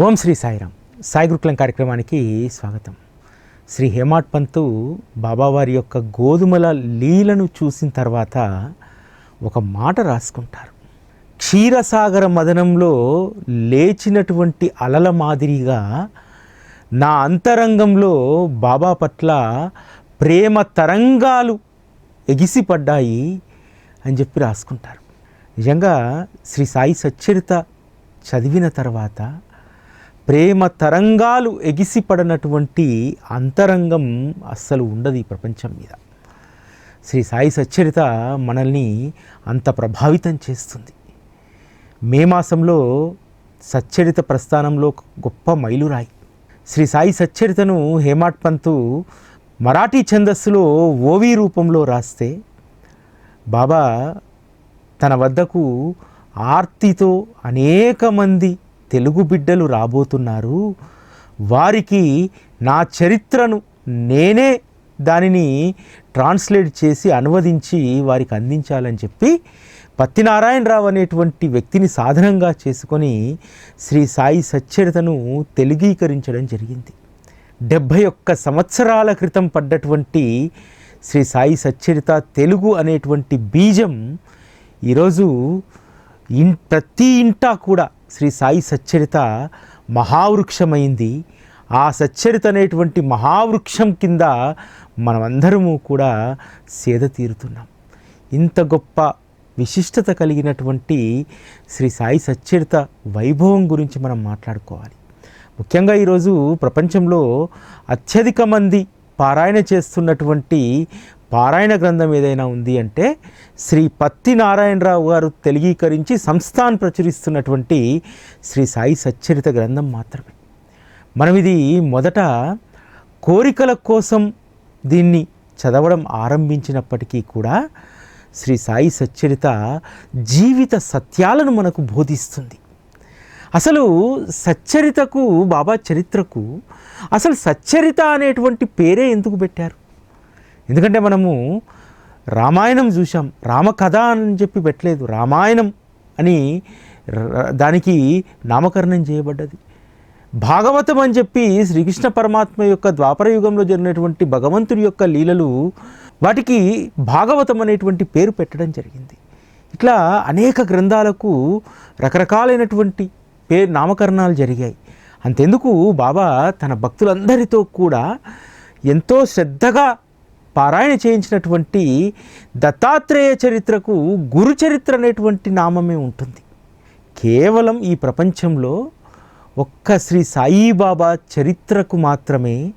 ఓం శ్రీ సాయిరామ్. సాయి గురుకులం కార్యక్రమానికి స్వాగతం. శ్రీ హేమాడ్ పంతు బాబావారి యొక్క గోధుమల లీలను చూసిన తర్వాత ఒక మాట రాసుకుంటారు. క్షీరసాగర మదనంలో లేచినటువంటి అలల మాదిరిగా నా అంతరంగంలో బాబా పట్ల ప్రేమ తరంగాలు ఎగిసిపడ్డాయి అని చెప్పి రాసుకుంటారు. నిజంగా శ్రీ సాయి సచ్చరిత చదివిన తర్వాత ప్రేమ తరంగాలు ఎగిసిపడనటువంటి అంతరంగం అస్సలు ఉండదు ఈ ప్రపంచం మీద. శ్రీ సాయి సచ్చరిత మనల్ని అంత ప్రభావితం చేస్తుంది. మే మాసంలో సచ్చరిత ప్రస్థానంలో గొప్ప మైలురాయి. శ్రీ సాయి సచ్చరితను హేమాట్ పంతు మరాఠీ ఛందస్సులో ఓవీ రూపంలో రాస్తే బాబా తన వద్దకు ఆర్తితో అనేక మంది తెలుగు బిడ్డలు రాబోతున్నారు. వారికి నా చరిత్రను నేనే దానిని ట్రాన్స్లేట్ చేసి అనువదించి వారికి అందించాలని చెప్పి పత్తినారాయణరావు అనేటువంటి వ్యక్తిని సాధనంగా చేసుకొని శ్రీ సాయి సచ్చరితను తెలుగీకరించడం జరిగింది. డెబ్భై ఒక్క సంవత్సరాల క్రితం పడ్డటువంటి శ్రీ సాయి సచ్చరిత తెలుగు అనేటువంటి బీజం ఈరోజు ఇన్ ప్రతి ఇంటా కూడా శ్రీ సాయి సచ్చరిత మహావృక్షమైంది. ఆ సచ్చరిత అనేటువంటి మహావృక్షం కింద మనమందరము కూడా సేద తీరుతున్నాం. ఇంత గొప్ప విశిష్టత కలిగినటువంటి శ్రీ సాయి సచ్చరిత వైభవం గురించి మనం మాట్లాడుకోవాలి. ముఖ్యంగా ఈరోజు ప్రపంచంలో అత్యధిక మంది పారాయణ చేస్తున్నటువంటి పారాయణ గ్రంథం ఏదైనా ఉంది అంటే శ్రీ పత్తి నారాయణరావు గారు తెలుగీకరించి సంస్థాన్ ప్రచురిస్తున్నటువంటి శ్రీ సాయి సచ్చరిత గ్రంథం మాత్రమే. మనం ఇది మొదట కోరికల కోసం దీన్ని చదవడం ఆరంభించినప్పటికీ కూడా శ్రీ సాయి సచ్చరిత జీవిత సత్యాలను మనకు బోధిస్తుంది. అసలు సచ్చరితకు బాబా చరిత్రకు అసలు సచ్చరిత అనేటువంటి పేరే ఎందుకు పెట్టారు? ఎందుకంటే మనము రామాయణం చూసాం రామకథ అని చెప్పి పెట్టలేదు. రామాయణం అని దానికి నామకరణం చేయబడ్డది. భాగవతం అని చెప్పి శ్రీకృష్ణ పరమాత్మ యొక్క ద్వాపర యుగంలో జరిగినటువంటి భగవంతుడి యొక్క లీలలు వాటికి భాగవతం అనేటువంటి పేరు పెట్టడం జరిగింది. ఇట్లా అనేక గ్రంథాలకు రకరకాలైనటువంటి పేరు నామకరణాలు జరిగాయి. అంతెందుకు బాబా తన భక్తులందరితో కూడా ఎంతో శ్రద్ధగా పారాయణ చేయించినటువంటి దత్తాత్రేయ చరిత్రకు గురు చరిత్ర అనేటువంటి నామమే ఉంటుంది. కేవలం ఈ ప్రపంచంలో ఒక్క శ్రీ సాయిబాబా చరిత్రకు మాత్రమే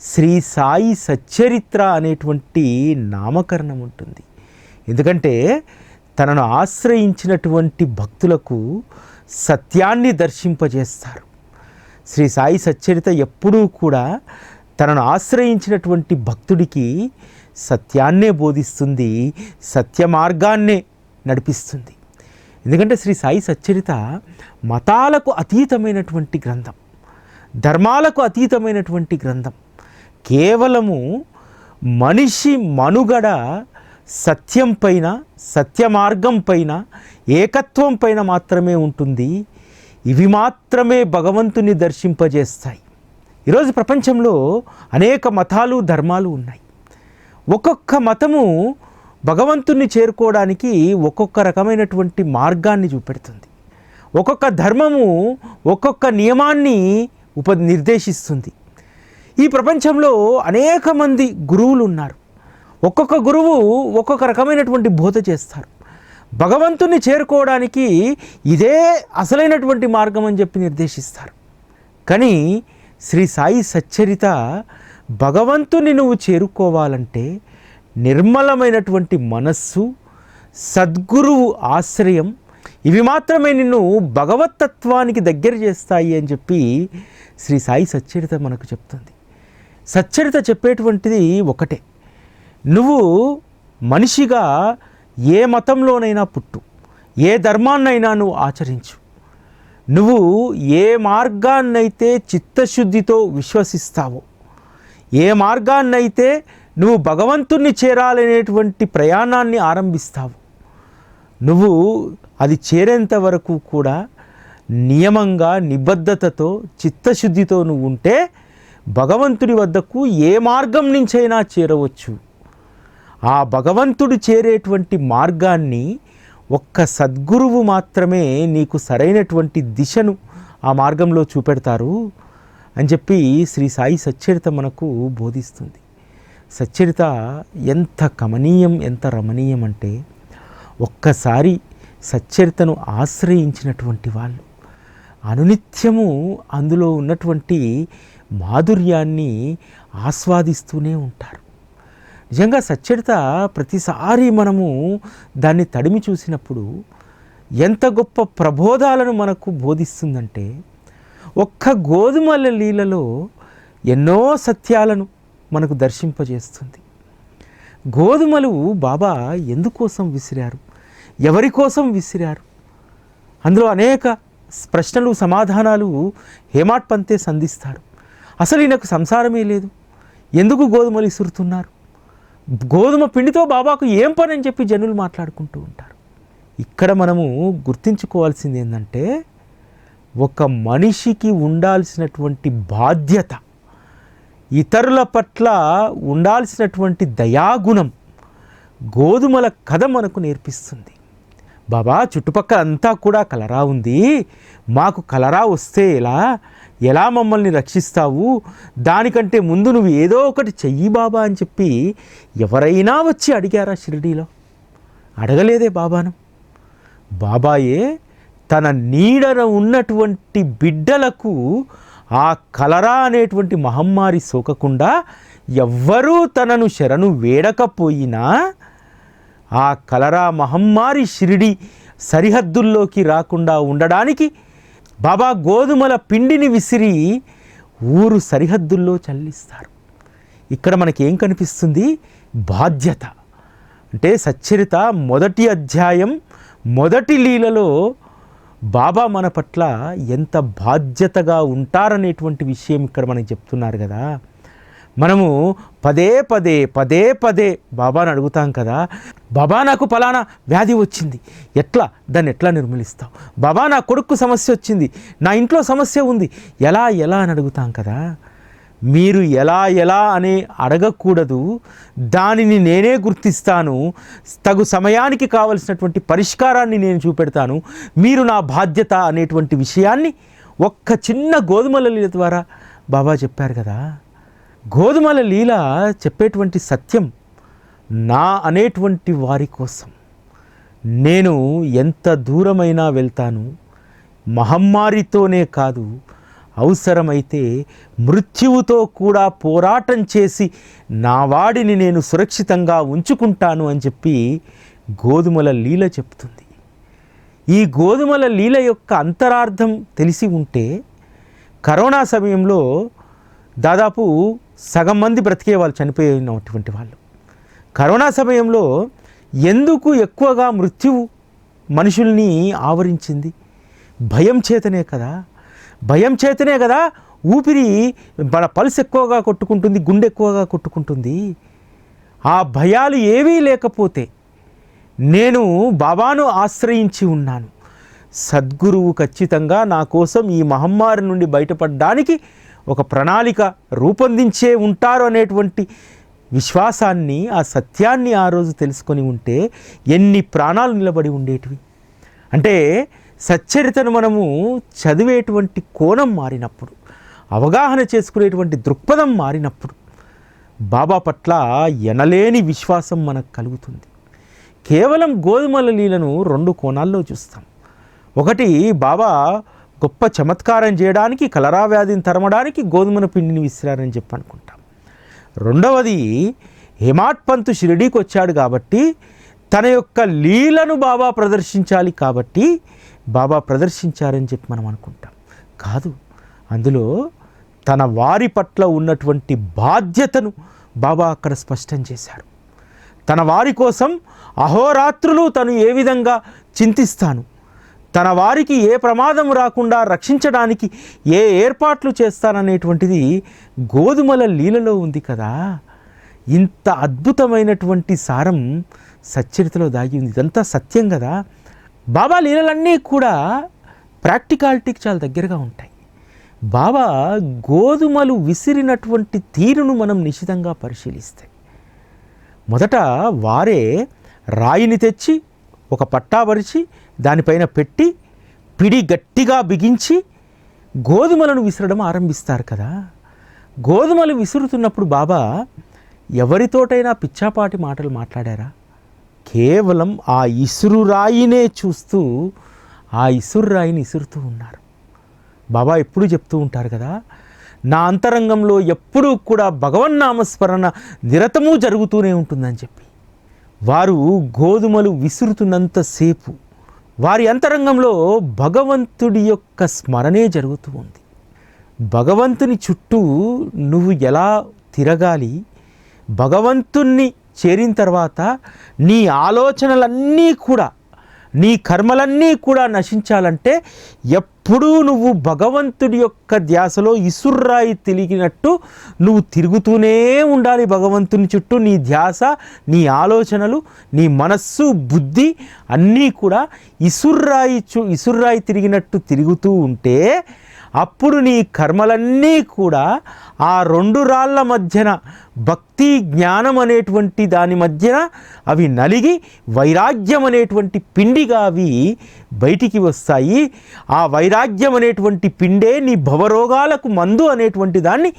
శ్రీ సాయి సచ్చరిత్ర అనేటువంటి నామకరణం ఉంటుంది. ఎందుకంటే తనను ఆశ్రయించినటువంటి భక్తులకు సత్యాన్ని దర్శింపజేస్తారు. శ్రీ సాయి సచ్చరిత ఎప్పుడూ కూడా తనను ఆశ్రయించినటువంటి భక్తుడికి సత్యాన్నే బోధిస్తుంది సత్య మార్గాన్నే నడిపిస్తుంది. ఎందుకంటే శ్రీ సాయి సచ్చరిత మతాలకు అతీతమైనటువంటి గ్రంథం ధర్మాలకు అతీతమైనటువంటి గ్రంథం. కేవలము మనిషి మనుగడ సత్యం పైన సత్య మార్గం పైన ఏకత్వం పైన మాత్రమే ఉంటుంది. ఇవి మాత్రమే భగవంతుని దర్శింపజేస్తాయి. ఈరోజు ప్రపంచంలో అనేక మతాలు ధర్మాలు ఉన్నాయి. ఒక్కొక్క మతము భగవంతుణ్ణి చేరుకోవడానికి ఒక్కొక్క రకమైనటువంటి మార్గాన్ని చూపెడుతుంది. ఒక్కొక్క ధర్మము ఒక్కొక్క నియమాన్ని ఉప నిర్దేశిస్తుంది. ఈ ప్రపంచంలో అనేక మంది గురువులు ఉన్నారు ఒక్కొక్క గురువు ఒక్కొక్క రకమైనటువంటి బోధ చేస్తారు. భగవంతుణ్ణి చేరుకోవడానికి ఇదే అసలైనటువంటి మార్గం అని చెప్పి నిర్దేశిస్తారు. కానీ శ్రీ సాయి సచ్చరిత భగవంతుని నువ్వు చేరుకోవాలంటే నిర్మలమైనటువంటి మనస్సు సద్గురువు ఆశ్రయం ఇవి మాత్రమే నిన్ను భగవతత్వానికి దగ్గర చేస్తాయి అని చెప్పి శ్రీ సాయి సచ్చరిత మనకు చెప్తుంది. సచ్చరిత చెప్పేటువంటిది ఒకటే. నువ్వు మనిషిగా ఏ మతంలోనైనా పుట్టు ఏ ధర్మాన్నైనా నువ్వు ఆచరించు. నువ్వు ఏ మార్గాన్నైతే చిత్తశుద్ధితో విశ్వసిస్తావో ఏ మార్గాన్నైతే నువ్వు భగవంతుణ్ణి చేరాలనేటువంటి ప్రయాణాన్ని ఆరంభిస్తావు నువ్వు అది చేరేంత వరకు కూడా నియమంగా నిబద్ధతతో చిత్తశుద్ధితో నువ్వు ఉంటే భగవంతుడి వద్దకు ఏ మార్గం నుంచైనా చేరవచ్చు. ఆ భగవంతుడు చేరేటువంటి మార్గాన్ని ఒక్క సద్గురువు మాత్రమే నీకు సరైనటువంటి దిశను ఆ మార్గంలో చూపెడతారు అని చెప్పి శ్రీ సాయి సచ్చరిత మనకు బోధిస్తుంది. సచ్చరిత ఎంత కమనీయం ఎంత రమణీయం అంటే ఒక్కసారి సచ్చరితను ఆశ్రయించినటువంటి వాళ్ళు అనునిత్యము అందులో ఉన్నటువంటి మాధుర్యాన్ని ఆస్వాదిస్తూనే ఉంటారు. నిజంగా సచ్చరిత ప్రతిసారి మనము దాన్ని తడిమి చూసినప్పుడు ఎంత గొప్ప ప్రబోధాలను మనకు బోధిస్తుందంటే ఒక్క గోధుమల లీలలో ఎన్నో సత్యాలను మనకు దర్శింపజేస్తుంది. గోధుమలు బాబా ఎందుకోసం విసిరారు? ఎవరి కోసం విసిరారు? అందులో అనేక ప్రశ్నలు సమాధానాలు హేమాట్ పంతే సంధిస్తారు. అసలు ఈయనకు సంసారమే లేదు. ఎందుకు గోధుమలు ఇసురుతున్నారు? గోధుమ పిండితో బాబాకు ఏం పని అని చెప్పి జనులు మాట్లాడుకుంటూ ఉంటారు. ఇక్కడ మనము గుర్తించుకోవాల్సింది ఏంటంటే ఒక మనిషికి ఉండాల్సినటువంటి బాధ్యత ఇతరుల పట్ల ఉండాల్సినటువంటి దయాగుణం గోధుమల కథ మనకు నేర్పిస్తుంది. బాబా చుట్టుపక్కల అంతా కూడా కలరా ఉంది. మాకు కలరా వస్తే ఎలా? ఎలా మమ్మల్ని రక్షిస్తావు? దానికంటే ముందు నువ్వు ఏదో ఒకటి చెయ్యి బాబా అని చెప్పి ఎవరైనా వచ్చి అడిగారా షిరిడీలో? అడగలేదే బాబాను. బాబాయే తన నీడన ఉన్నటువంటి బిడ్డలకు ఆ కలరా అనేటువంటి మహమ్మారి సోకకుండా ఎవ్వరూ తనను శరణు వేడకపోయినా ఆ కలరా మహమ్మారి షిరిడి సరిహద్దుల్లోకి రాకుండా ఉండడానికి బాబా గోధుమల పిండిని విసిరి ఊరు సరిహద్దుల్లో చల్లిస్తారు. ఇక్కడ మనకేం కనిపిస్తుంది? బాధ్యత. అంటే సచ్చరిత మొదటి అధ్యాయం మొదటి లీలలో బాబా మన పట్ల ఎంత బాధ్యతగా ఉంటారనేటువంటి విషయం ఇక్కడ మనకి చెప్తున్నారు కదా. మనము పదే పదే పదే పదే బాబాను అడుగుతాం కదా బాబా నాకు ఫలానా వ్యాధి వచ్చింది. ఎట్లా? దాన్ని ఎట్లా నిర్మూలిస్తావు బాబా నా కొడుకు సమస్య వచ్చింది. నా ఇంట్లో సమస్య ఉంది. ఎలా ఎలా? అని అడుగుతాం కదా. మీరు ఎలా ఎలా? అని అడగకూడదు. దానిని నేనే గుర్తిస్తాను. తగు సమయానికి కావలసినటువంటి పరిష్కారాన్ని నేను చూపెడతాను. మీరు నా బాధ్యత అనేటువంటి విషయాన్ని ఒక్క చిన్న గోధుమల లీల ద్వారా బాబా చెప్పారు కదా. గోధుమల లీల చెప్పేటువంటి సత్యం నా అనేటువంటి వారి కోసం. నేను ఎంత దూరమైనా వెళ్తాను మహమ్మారితోనే కాదు అవసరమైతే మృత్యువుతో కూడా పోరాటం చేసి నా వాడిని నేను సురక్షితంగా ఉంచుకుంటాను అని చెప్పి గోధుమల లీల చెప్తుంది. ఈ గోధుమల లీల యొక్క అంతరార్థం తెలిసి ఉంటే కరోనా సమయంలో దాదాపు సగం మంది బ్రతికే వాళ్ళు చనిపోయినటువంటి వాళ్ళు. కరోనా సమయంలో ఎందుకు ఎక్కువగా మృత్యువు మనుషుల్ని ఆవరించింది? భయం చేతనే కదా. భయం చేతనే కదా ఊపిరి మన పల్స్ ఎక్కువగా కొట్టుకుంటుంది గుండె ఎక్కువగా కొట్టుకుంటుంది. ఆ భయాలు ఏవీ లేకపోతే నేను బాబాను ఆశ్రయించి ఉన్నాను. సద్గురువు ఖచ్చితంగా నా కోసం ఈ మహమ్మారి నుండి బయటపడడానికి ఒక ప్రణాళిక రూపొందించే ఉంటారు అనేటువంటి విశ్వాసాన్ని ఆ సత్యాన్ని ఆ రోజు తెలుసుకొని ఉంటే ఎన్ని ప్రాణాలు నిలబడి ఉండేటివి. అంటే సచ్చరితను మనము చదివేటువంటి కోణం మారినప్పుడు అవగాహన చేసుకునేటువంటి దృక్పథం మారినప్పుడు బాబా పట్ల ఎనలేని విశ్వాసం మనకు కలుగుతుంది. కేవలం గోధుమల లీలను రెండు కోణాల్లో చూస్తాం. ఒకటి బాబా గొప్ప చమత్కారం చేయడానికి కలరా వ్యాధిని తరమడానికి గోధుమల పిండిని విసిరారని చెప్పి అనుకుంటాం రెండవది హిమాట్ పంతు షిరిడీకి వచ్చాడు కాబట్టి తన యొక్క లీలను బాబా ప్రదర్శించాలి కాబట్టి బాబా ప్రదర్శించారని చెప్పి మనం అనుకుంటాం. కాదు అందులో తన వారి పట్ల ఉన్నటువంటి బాధ్యతను బాబా అక్కడ స్పష్టం చేశారు. తన వారి కోసం అహోరాత్రులు తను ఏ విధంగా చింతిస్తాను? తన వారికి ఏ ప్రమాదం రాకుండా రక్షించడానికి ఏ ఏర్పాట్లు చేస్తారనేటువంటిది గోధుమల లీలలో ఉంది కదా. ఇంత అద్భుతమైనటువంటి సారం సచ్చరితలో దాగి ఉంది. ఇదంతా సత్యం కదా. బాబా లీలలన్నీ కూడా ప్రాక్టికాలిటీకి చాలా దగ్గరగా ఉంటాయి. బాబా గోధుమలు విసిరినటువంటి తీరును మనం నిశితంగా పరిశీలిస్తే మొదట వారే రాయిని తెచ్చి ఒక పట్టాపరిచి దానిపైన పెట్టి పిడి గట్టిగా బిగించి గోధుమలను విసరడం ఆరంభిస్తారు కదా. గోధుమలు విసురుతున్నప్పుడు బాబా ఎవరితోటైనా పిచ్చాపాటి మాటలు మాట్లాడారా? కేవలం ఆ ఇసురు రాయినే చూస్తూ ఆ ఇసురు రాయిని ఇసురుతూ ఉన్నారు. బాబా ఎప్పుడు చెప్తూ ఉంటారు కదా నా అంతరంగంలో ఎప్పుడూ కూడా భగవన్నామస్మరణ నిరతము జరుగుతూనే ఉంటుందని చెప్పి. వారు గోధుమలు విసురుతున్నంతసేపు వారి అంతరంగంలో భగవంతుడి యొక్క స్మరణే జరుగుతూ ఉంది. భగవంతుని చుట్టూ నువ్వు ఎలా తిరగాలి భగవంతుణ్ణి చేరిన తర్వాత నీ ఆలోచనలన్నీ కూడా నీ కర్మలన్నీ కూడా నశించాలంటే ఎప్పుడూ నువ్వు భగవంతుడి యొక్క ధ్యాసలో ఇసుర్రాయి తిరిగినట్టు నువ్వు తిరుగుతూనే ఉండాలి భగవంతుని చుట్టూ. నీ ధ్యాస నీ ఆలోచనలు నీ మనస్సు బుద్ధి అన్నీ కూడా ఇసుర్రాయి చు ఇసుర్రాయి తిరిగినట్టు తిరుగుతూ ఉంటే అప్పుడు నీ కర్మలన్నీ కూడా ఆ రెండు రాళ్ళ మధ్యన భక్తి జ్ఞానం అనేటువంటి దాని మధ్యన అవి నలిగి వైరాగ్యం అనేటువంటి పిండిగా అవి బయటికి వస్తాయి. ఆ వైరా వైరాగ్యం అనేటువంటి పిండే నీ భవరోగాలకు మందు అనేటువంటి దాన్ని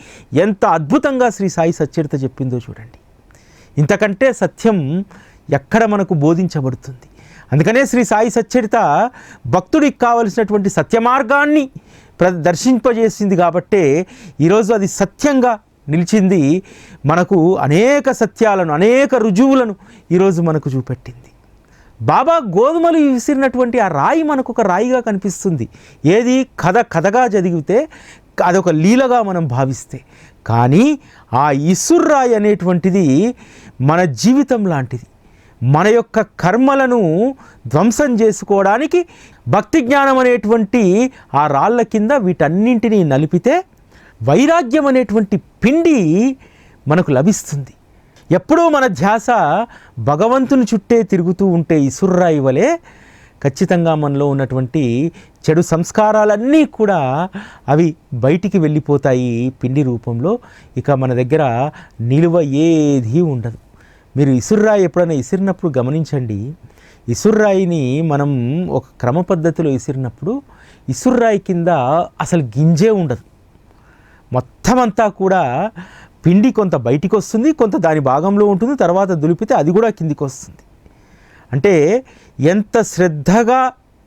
ఎంత అద్భుతంగా శ్రీ సాయి సచ్చరిత చెప్పిందో చూడండి. ఇంతకంటే సత్యం ఎక్కడ మనకు బోధించబడుతుంది? అందుకనే శ్రీ సాయి సచ్చరిత భక్తుడికి కావలసినటువంటి సత్య మార్గాన్ని ప్ర దర్శింపజేసింది కాబట్టే ఈరోజు అది సత్యంగా నిలిచింది. మనకు అనేక సత్యాలను అనేక రుజువులను ఈరోజు మనకు చూపెట్టింది. బాబా గోధుమలు విసిరినటువంటి ఆ రాయి మనకు ఒక రాయిగా కనిపిస్తుంది. ఏది? కథ కథగా చదివితే అదొక లీలగా మనం భావిస్తే. కానీ ఆ ఇసుర్రాయి అనేటువంటిది మన జీవితం లాంటిది. మన యొక్క కర్మలను ధ్వంసం చేసుకోవడానికి భక్తి జ్ఞానం అనేటువంటి ఆ రాళ్ళ కింద వీటన్నింటినీ నలిపితే వైరాగ్యం అనేటువంటి పిండి మనకు లభిస్తుంది. ఎప్పుడూ మన ధ్యాస భగవంతుని చుట్టే తిరుగుతూ ఉంటే ఇసుర్రాయి వలె ఖచ్చితంగా మనలో ఉన్నటువంటి చెడు సంస్కారాలన్నీ కూడా అవి బయటికి వెళ్ళిపోతాయి పిండి రూపంలో. ఇక మన దగ్గర నిలువ ఏది ఉండదు. మీరు ఇసుర్రాయి ఎప్పుడైనా ఇసిరినప్పుడు గమనించండి. ఇసుర్రాయిని మనం ఒక క్రమ పద్ధతిలో ఇసిరినప్పుడు ఇసుర్రాయి కింద అసలు గింజే ఉండదు. మొత్తం అంతా కూడా పిండి కొంత బయటికి వస్తుంది కొంత దాని భాగంలో ఉంటుంది తర్వాత దులిపితే అది కూడా కిందికి వస్తుంది అంటే ఎంత శ్రద్ధగా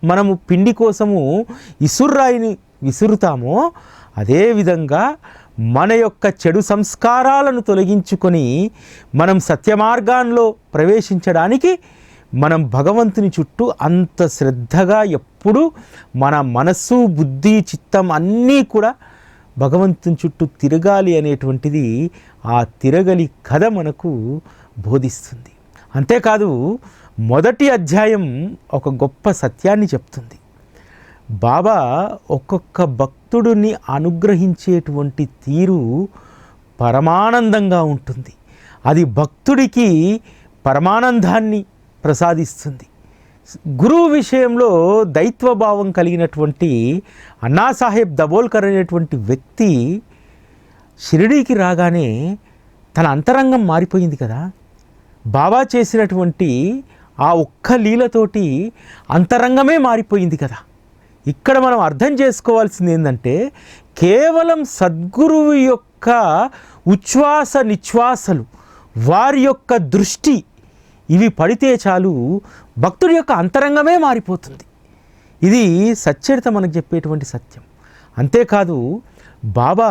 మనము పిండి కోసము ఇసుర్రాయిని విసురుతామో అదేవిధంగా మన యొక్క చెడు సంస్కారాలను తొలగించుకొని మనం సత్యమార్గాల్లో ప్రవేశించడానికి మనం భగవంతుని చుట్టూ అంత శ్రద్ధగా ఎప్పుడు మన మనస్సు బుద్ధి చిత్తం అన్నీ కూడా భగవంతుని చుట్టూ తిరగాలి అనేటువంటిది ఆ తిరగలి కథ మనకు బోధిస్తుంది. అంతేకాదు మొదటి అధ్యాయం ఒక గొప్ప సత్యాన్ని చెప్తుంది. బాబా ఒక్కొక్క భక్తుడిని అనుగ్రహించేటువంటి తీరు పరమానందంగా ఉంటుంది. అది భక్తుడికి పరమానందాన్ని ప్రసాదిస్తుంది. గురువు విషయంలో దైత్వభావం కలిగినటువంటి అన్నాసాహెబ్ దబోల్కర్ అనేటువంటి వ్యక్తి షిరిడీకి రాగానే తన అంతరంగం మారిపోయింది కదా. బాబా చేసినటువంటి ఆ ఒక్క లీలతోటి అంతరంగమే మారిపోయింది కదా. ఇక్కడ మనం అర్థం చేసుకోవాల్సింది ఏంటంటే కేవలం సద్గురువు యొక్క ఉచ్ఛ్వాస నిశ్వాసలు వారి యొక్క దృష్టి ఇవి పడితే చాలు భక్తుడి యొక్క అంతరంగమే మారిపోతుంది. ఇది సచ్చరిత మనకు చెప్పేటువంటి సత్యం. అంతేకాదు బాబా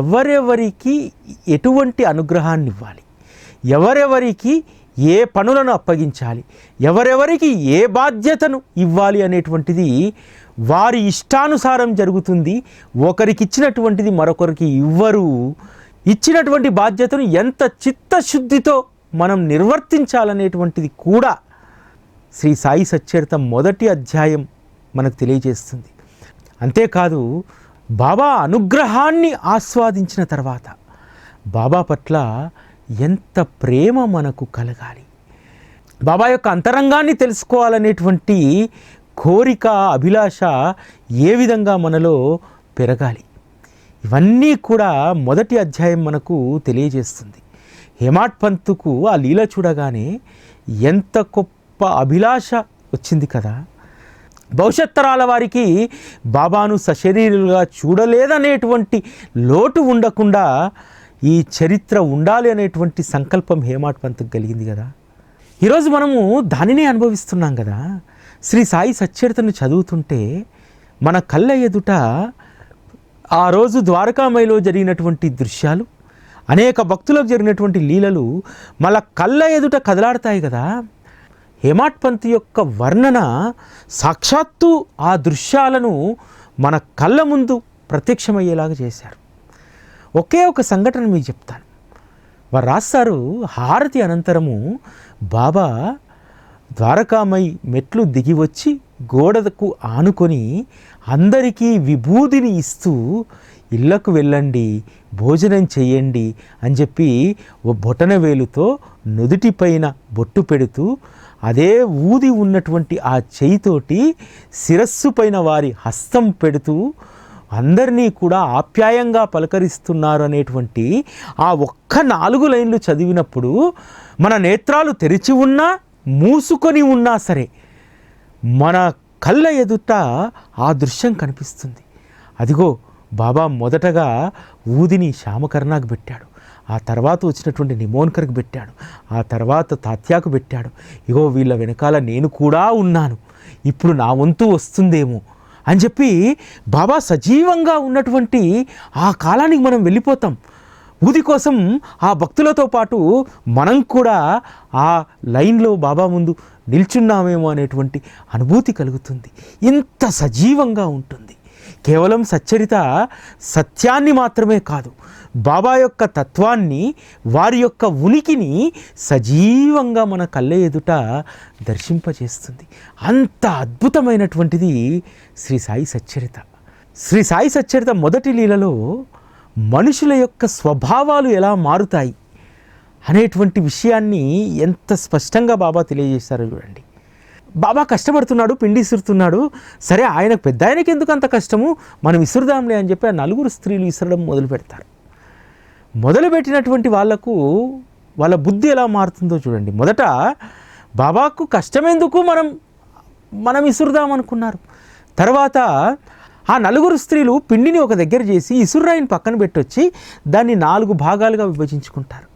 ఎవరెవరికి ఎటువంటి అనుగ్రహాన్ని ఇవ్వాలి ఎవరెవరికి ఏ పనులను అప్పగించాలి? ఎవరెవరికి ఏ బాధ్యతను ఇవ్వాలి అనేటువంటిది వారి ఇష్టానుసారం జరుగుతుంది. ఒకరికి ఇచ్చినటువంటిది మరొకరికి ఇవ్వరు. ఇచ్చినటువంటి బాధ్యతను ఎంత చిత్తశుద్ధితో మనం నిర్వర్తించాలనేటువంటిది కూడా శ్రీ సాయి సచ్చరిత మొదటి అధ్యాయం మనకు తెలియజేస్తుంది. అంతేకాదు బాబా అనుగ్రహాన్ని ఆస్వాదించిన తర్వాత బాబా పట్ల ఎంత ప్రేమ మనకు కలగాలి. బాబా యొక్క అంతరంగాన్ని తెలుసుకోవాలనేటువంటి కోరిక అభిలాష ఏ విధంగా మనలో పెరగాలి? ఇవన్నీ కూడా మొదటి అధ్యాయం మనకు తెలియజేస్తుంది. హేమాట్ పంతుకు ఆ లీల చూడగానే ఎంత గొప్ప అభిలాష వచ్చింది కదా. భవిష్యత్ తరాల వారికి బాబాను సశరీరులుగా చూడలేదనేటువంటి లోటు ఉండకుండా ఈ చరిత్ర ఉండాలి అనేటువంటి సంకల్పం హేమాట్ పంత్కు కలిగింది కదా. ఈరోజు మనము దానినే అనుభవిస్తున్నాం కదా. శ్రీ సాయి సచ్చరితను చదువుతుంటే మన కళ్ళ ఎదుట ఆ రోజు ద్వారకామయిలో జరిగినటువంటి దృశ్యాలు అనేక భక్తులకు జరిగినటువంటి లీలలు మన కళ్ళ ఎదుట కదలాడతాయి కదా. హేమాట్ పంత్ యొక్క వర్ణన సాక్షాత్తు ఆ దృశ్యాలను మన కళ్ళ ముందు ప్రత్యక్షమయ్యేలాగా చేశారు. ఒకే ఒక సంఘటన మీకు చెప్తాను. వారు రాస్తారు హారతి అనంతరము బాబా ద్వారకామై మెట్లు దిగి వచ్చి గోడకు ఆనుకొని అందరికీ విభూదిని ఇస్తూ ఇళ్ళకు వెళ్ళండి భోజనం చేయండి అని చెప్పి ఓ బొటన వేలుతో నుదుటిపైన బొట్టు పెడుతూ అదే ఊది ఉన్నటువంటి ఆ చేయితోటి శిరస్సు పైన వారి హస్తం పెడుతూ అందరినీ కూడా ఆప్యాయంగా పలకరిస్తున్నారు అనేటువంటి ఆ ఒక్క నాలుగు లైన్లు చదివినప్పుడు మన నేత్రాలు తెరిచి ఉన్నా మూసుకొని ఉన్నా సరే మన కళ్ళ ఎదుట ఆ దృశ్యం కనిపిస్తుంది. అదిగో బాబా మొదటగా ఊదిని శ్యామకర్ణాకు పెట్టాడు. ఆ తర్వాత వచ్చినటువంటి నిమోన్కర్కి పెట్టాడు. ఆ తర్వాత తాత్యాకు పెట్టాడు. ఇగో వీళ్ళ వెనకాల నేను కూడా ఉన్నాను. ఇప్పుడు నా వంతు వస్తుందేమో అని చెప్పి బాబా సజీవంగా ఉన్నటువంటి ఆ కాలానికి మనం వెళ్ళిపోతాం. ఊది కోసం ఆ భక్తులతో పాటు మనం కూడా ఆ లైన్లో బాబా ముందు నిల్చున్నామేమో అనేటువంటి అనుభూతి కలుగుతుంది. ఇంత సజీవంగా ఉంటుంది. కేవలం సచ్చరిత సత్యాన్ని మాత్రమే కాదు బాబా యొక్క తత్వాన్ని వారి యొక్క ఉనికిని సజీవంగా మన కళ్ళ ఎదుట దర్శింపజేస్తుంది. అంత అద్భుతమైనటువంటిది శ్రీ సాయి సచ్చరిత. శ్రీ సాయి సచ్చరిత మొదటి లీలలో మనుషుల యొక్క స్వభావాలు ఎలా మారుతాయి అనేటువంటి విషయాన్ని ఎంత స్పష్టంగా బాబా తెలియజేశారో చూడండి. బాబా కష్టపడుతున్నాడు పిండి ఇసురుతున్నాడు. సరే ఆయనకు పెద్ద ఆయనకి ఎందుకు అంత కష్టము? మనం ఇసురుదాంలే అని చెప్పి ఆ నలుగురు స్త్రీలు ఇసరడం మొదలు పెడతారు. మొదలుపెట్టినటువంటి వాళ్ళకు వాళ్ళ బుద్ధి ఎలా మారుతుందో చూడండి. మొదట బాబాకు కష్టమెందుకు మనం మనం ఇసురుదాం అనుకున్నారు. తర్వాత ఆ నలుగురు స్త్రీలు పిండిని ఒక దగ్గర చేసి ఇసుర్రాయిని పక్కన పెట్టొచ్చి దాన్ని నాలుగు భాగాలుగా విభజించుకుంటారు.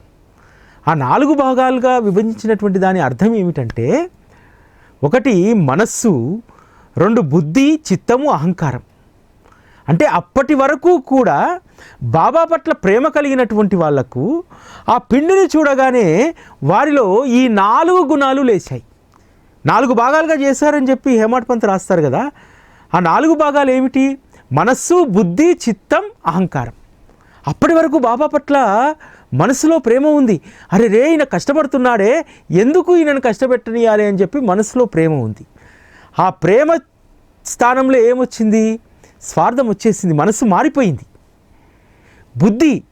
ఆ నాలుగు భాగాలుగా విభజించినటువంటి దాని అర్థం ఏమిటంటే ఒకటి మనస్సు రెండు బుద్ధి చిత్తము అహంకారం. అంటే అప్పటి వరకు కూడా బాబా పట్ల ప్రేమ కలిగినటువంటి వాళ్ళకు ఆ పిండిని చూడగానే వారిలో ఈ నాలుగు గుణాలు లేచాయి నాలుగు భాగాలుగా చేశారని చెప్పి హేమాట్ పంత్ రాస్తారు కదా. ఆ నాలుగు భాగాలు ఏమిటి? మనస్సు బుద్ధి చిత్తం అహంకారం. అప్పటి వరకు బాబా పట్ల మనసులో ప్రేమ ఉంది. అరే రే ఈయన కష్టపడుతున్నాడే. ఎందుకు ఈయనను కష్టపెట్టనియాలి అని చెప్పి మనసులో ప్రేమ ఉంది. ఆ ప్రేమ స్థానంలో ఏమొచ్చింది? స్వార్థం వచ్చేసింది. మనసు మారిపోయింది. బుద్ధి.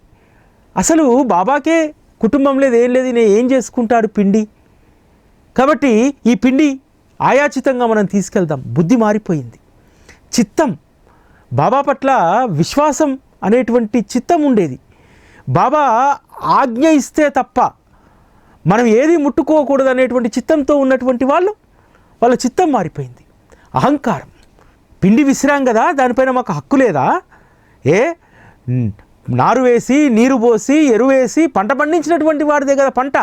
అసలు బాబాకే కుటుంబం లేదు ఏం లేదు నేను ఏం చేసుకుంటాడు పిండి? కాబట్టి ఈ పిండి ఆయాచితంగా మనం తీసుకెళ్దాం. బుద్ధి మారిపోయింది. చిత్తం. బాబా పట్ల విశ్వాసం అనేటువంటి చిత్తం ఉండేది. బాబా ఆజ్ఞ ఇస్తే తప్ప మనం ఏది ముట్టుకోకూడదు అనేటువంటి చిత్తంతో ఉన్నటువంటి వాళ్ళు వాళ్ళ చిత్తం మారిపోయింది. అహంకారం. పిండి విసిరాం కదా దానిపైన మాకు హక్కు లేదా? ఏ? నారు వేసి నీరు పోసి ఎరువేసి పంట పండించినటువంటి వాడిదే కదా పంట.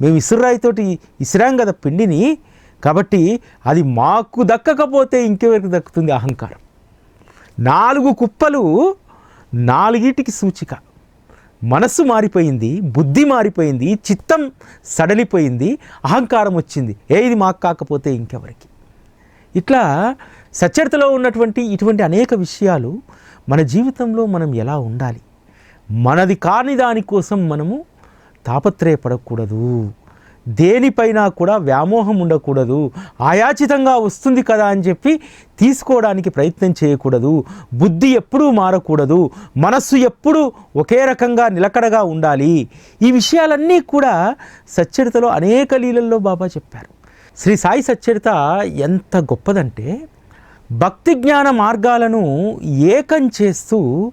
మేము ఇసురాయితోటి ఇసిరాం కదా పిండిని కాబట్టి అది మాకు దక్కకపోతే ఇంకెవరికి దక్కుతుంది అహంకారం? నాలుగు కుప్పలు నాలుగిటికి సూచిక. మనస్సు మారిపోయింది బుద్ధి మారిపోయింది చిత్తం సడలిపోయింది అహంకారం వచ్చింది. ఏ ఇది మాకు కాకపోతే ఇంకెవరికి? ఇట్లా సచ్చరితలో ఉన్నటువంటి ఇటువంటి అనేక విషయాలు మన జీవితంలో మనం ఎలా ఉండాలి? మనది కాని దానికోసం మనము తాపత్రయపడకూడదు. దేనిపైన కూడా వ్యామోహం ఉండకూడదు. ఆయాచితంగా వస్తుంది కదా అని చెప్పి తీసుకోవడానికి ప్రయత్నం చేయకూడదు. బుద్ధి ఎప్పుడూ మారకూడదు. మనస్సు ఎప్పుడూ ఒకే రకంగా నిలకడగా ఉండాలి. ఈ విషయాలన్నీ కూడా సచ్చరితలో అనేక లీలల్లో బాబా చెప్పారు. శ్రీ సాయి సచ్చరిత ఎంత గొప్పదంటే భక్తి జ్ఞాన మార్గాలను ఏకం చేస్తూ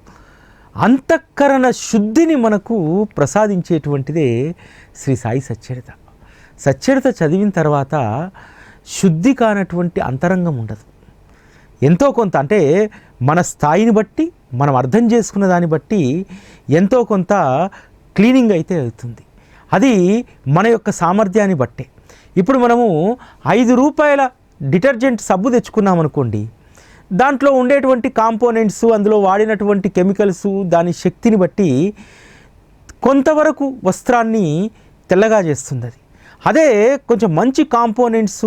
అంతఃకరణ శుద్ధిని మనకు ప్రసాదించేటువంటిదే శ్రీ సాయి సచ్చరిత. సచ్చరిత చదివిన తర్వాత శుద్ధి కానటువంటి అంతరంగం ఉండదు. ఎంతో కొంత అంటే మన స్థాయిని బట్టి మనం అర్థం చేసుకున్న దాన్ని బట్టి ఎంతో కొంత క్లీనింగ్ అయితే అవుతుంది. అది మన యొక్క సామర్థ్యాన్ని బట్టే. ఇప్పుడు మనము ఐదు రూపాయల డిటర్జెంట్ సబ్బు తెచ్చుకున్నాం అనుకోండి దాంట్లో ఉండేటువంటి కాంపోనెంట్స్ అందులో వాడినటువంటి కెమికల్స్ దాని శక్తిని బట్టి కొంతవరకు వస్త్రాన్ని తెల్లగా చేస్తుంది అది. అదే కొంచెం మంచి కాంపోనెంట్స్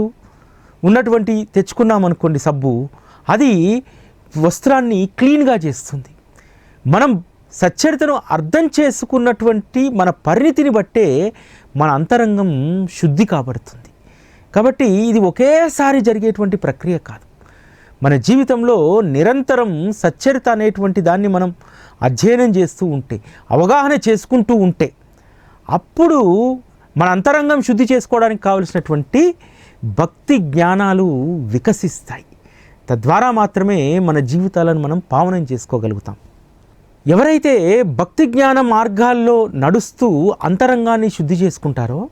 ఉన్నటువంటి తెచ్చుకున్నాం అనుకోండి సబ్బు అది వస్త్రాన్ని క్లీన్గా చేస్తుంది. మనం సచ్చరితను అర్థం చేసుకున్నటువంటి మన పరిణితిని బట్టే మన అంతరంగం శుద్ధి కాబడుతుంది. కాబట్టి ఇది ఒకేసారి జరిగేటువంటి ప్రక్రియ కాదు. మన జీవితంలో నిరంతరం సచ్చరిత అనేటువంటి దాన్ని మనం అధ్యయనం చేస్తూ ఉంటే అవగాహన చేసుకుంటూ ఉంటే అప్పుడు మన అంతరంగం శుద్ధి చేసుకోవడానికి కావలసినటువంటి భక్తి జ్ఞానాలు వికసిస్తాయి. తద్వారా మాత్రమే మన జీవితాలను మనం పావనం చేసుకోగలుగుతాం. ఎవరైతే భక్తి జ్ఞాన మార్గాల్లో నడుస్తూ అంతరంగాన్ని శుద్ధి చేసుకుంటారో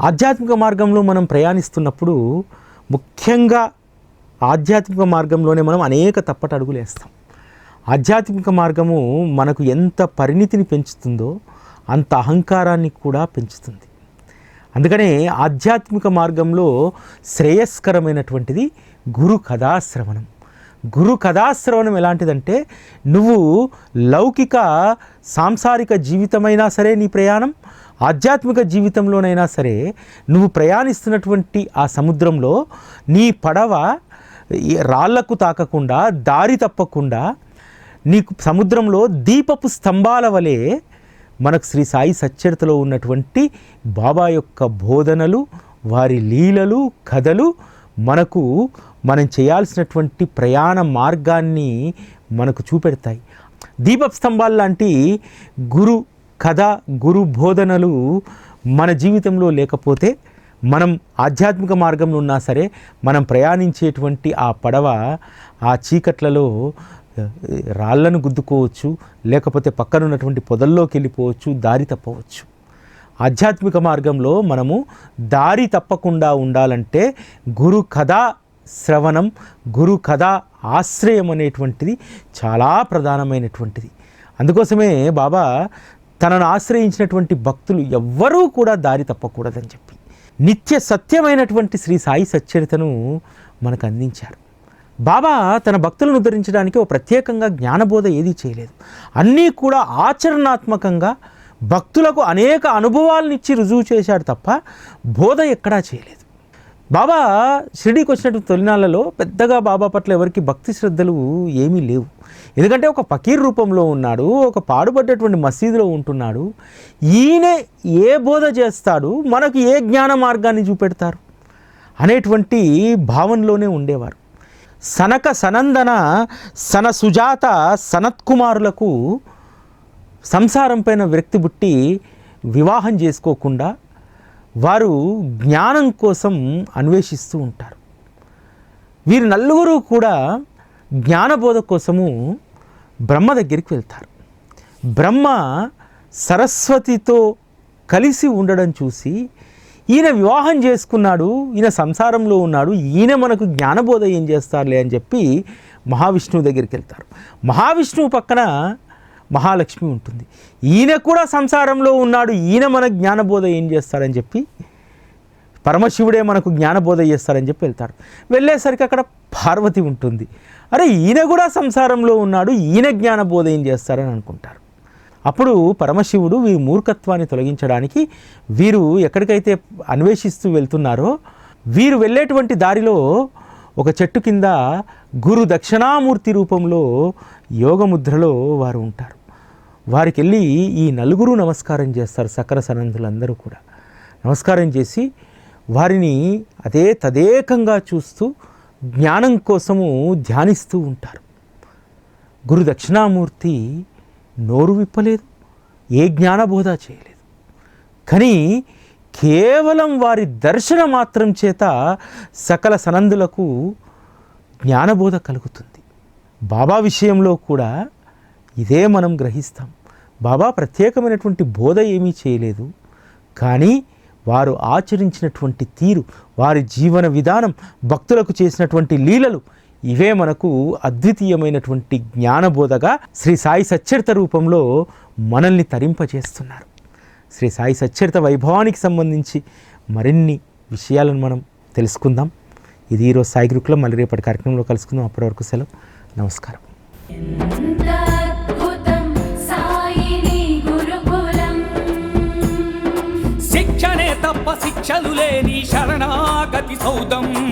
ఆధ్యాత్మిక మార్గంలో మనం ప్రయాణిస్తున్నప్పుడు ముఖ్యంగా ఆధ్యాత్మిక మార్గంలోనే మనం అనేక తప్పట అడుగులు వేస్తాం. ఆధ్యాత్మిక మార్గము మనకు ఎంత పరిణితిని పెంచుతుందో అంత అహంకారాన్ని కూడా పెంచుతుంది. అందుకనే ఆధ్యాత్మిక మార్గంలో శ్రేయస్కరమైనటువంటిది గురు కథాశ్రవణం. గురు కథాశ్రవణం ఎలాంటిదంటే నువ్వు లౌకిక సాంసారిక జీవితమైనా సరే నీ ప్రయాణం ఆధ్యాత్మిక జీవితంలోనైనా సరే నువ్వు ప్రయాణిస్తున్నటువంటి ఆ సముద్రంలో నీ పడవ రాళ్ళకు తాకకుండా దారి తప్పకుండా నీకు సముద్రంలో దీపపు స్తంభాల వలె మనకు శ్రీ సాయి సచ్చరితలో ఉన్నటువంటి బాబా యొక్క బోధనలు వారి లీలలు కథలు మనకు మనం చేయాల్సినటువంటి ప్రయాణ మార్గాన్ని మనకు చూపెడతాయి. దీప స్తంభాలు లాంటి గురు కథ గురు బోధనలు మన జీవితంలో లేకపోతే మనం ఆధ్యాత్మిక మార్గంలో ఉన్నా సరే మనం ప్రయాణించేటువంటి ఆ పడవ ఆ చీకట్లలో రాళ్ళను గుద్దుకోవచ్చు లేకపోతే పక్కన ఉన్నటువంటి పొదల్లోకి వెళ్ళిపోవచ్చు దారి తప్పవచ్చు. ఆధ్యాత్మిక మార్గంలో మనము దారి తప్పకుండా ఉండాలంటే గురు కథా శ్రవణం గురు కథా ఆశ్రయం అనేటువంటిది చాలా ప్రధానమైనటువంటిది. అందుకోసమే బాబా తనను ఆశ్రయించినటువంటి భక్తులు ఎవ్వరూ కూడా దారి తప్పకూడదని చెప్పి నిత్య సత్యమైనటువంటి శ్రీ సాయి సచ్చరితను మనకు అందించారు. బాబా తన భక్తులను ఉద్ధరించడానికి ఒక ప్రత్యేకంగా జ్ఞానబోధ ఏదీ చేయలేదు. అన్నీ కూడా ఆచరణాత్మకంగా భక్తులకు అనేక అనుభవాలనిచ్చి రుజువు చేశాడు తప్ప బోధ ఎక్కడా చేయలేదు. బాబా షిరిడీకి వచ్చినటువంటి తొలినాళ్ళలో పెద్దగా బాబా పట్ల ఎవరికి భక్తి శ్రద్ధలు ఏమీ లేవు. ఎందుకంటే ఒక పకీర్ రూపంలో ఉన్నాడు ఒక పాడుపడ్డటువంటి మసీదులో ఉంటున్నాడు. ఈయనే ఏ బోధ చేస్తాడు మనకు ఏ జ్ఞాన మార్గాన్ని చూపెడతారు అనేటువంటి భావనలోనే ఉండేవారు. సనక సనందన సన సుజాత సనత్కుమారులకు సంసారం పైన విరక్తి బుట్టి వివాహం చేసుకోకుండా వారు జ్ఞానం కోసం అన్వేషిస్తూ ఉంటారు. వీరు నలుగురు కూడా జ్ఞానబోధ కోసము బ్రహ్మ దగ్గరికి వెళ్తారు. బ్రహ్మ సరస్వతితో కలిసి ఉండడం చూసి ఈయన వివాహం చేసుకున్నాడు ఈయన సంసారంలో ఉన్నాడు ఈయన మనకు జ్ఞానబోధ ఏం చేస్తారులే అని చెప్పి మహావిష్ణువు దగ్గరికి వెళ్తారు. మహావిష్ణువు పక్కన మహాలక్ష్మి ఉంటుంది. ఈయన కూడా సంసారంలో ఉన్నాడు ఈయన మన జ్ఞానబోధ ఏం చేస్తారని చెప్పి పరమశివుడే మనకు జ్ఞానబోధ చేస్తారని చెప్పి వెళ్తారు. వెళ్ళేసరికి అక్కడ పార్వతి ఉంటుంది. అరే ఈయన కూడా సంసారంలో ఉన్నాడు ఈయన జ్ఞానబోధ ఏం చేస్తారని అనుకుంటారు. అప్పుడు పరమశివుడు వీరి మూర్ఖత్వాన్ని తొలగించడానికి వీరు ఎక్కడికైతే అన్వేషిస్తూ వెళ్తున్నారో వీరు వెళ్ళేటువంటి దారిలో ఒక చెట్టు కింద గురు దక్షిణామూర్తి రూపంలో యోగముద్రలో వారు ఉంటారు. వారికి వెళ్ళి ఈ నలుగురు నమస్కారం చేస్తారు సకర సనందులందరూ కూడా. నమస్కారం చేసి వారిని అదే తదేకంగా చూస్తూ జ్ఞానం కోసము ధ్యానిస్తూ ఉంటారు. గురు దక్షిణామూర్తి నోరు విప్పలేదు ఏ జ్ఞానబోధ చేయలేదు. కానీ కేవలం వారి దర్శన మాత్రం చేత సకల సనందులకు జ్ఞానబోధ కలుగుతుంది. బాబా విషయంలో కూడా ఇదే మనం గ్రహిస్తాం. బాబా ప్రత్యేకమైనటువంటి బోధ ఏమీ చేయలేదు. కానీ వారు ఆచరించినటువంటి తీరు వారి జీవన విధానం భక్తులకు చేసినటువంటి లీలలు ఇవే మనకు అద్వితీయమైనటువంటి జ్ఞానబోధగా శ్రీ సాయి సచ్చరిత రూపంలో మనల్ని తరింపజేస్తున్నారు. శ్రీ సాయి సచ్చరిత వైభవానికి సంబంధించి మరిన్ని విషయాలను మనం తెలుసుకుందాం. ఇది ఈరోజు సాయి గురుకులం మళ్ళీ రేపటి కార్యక్రమంలో కలుసుకుందాం. అప్పటి వరకు సెలవు. నమస్కారం. శిక్షణే తప్ప శిక్షలు లేని శరణాగతి సౌదం.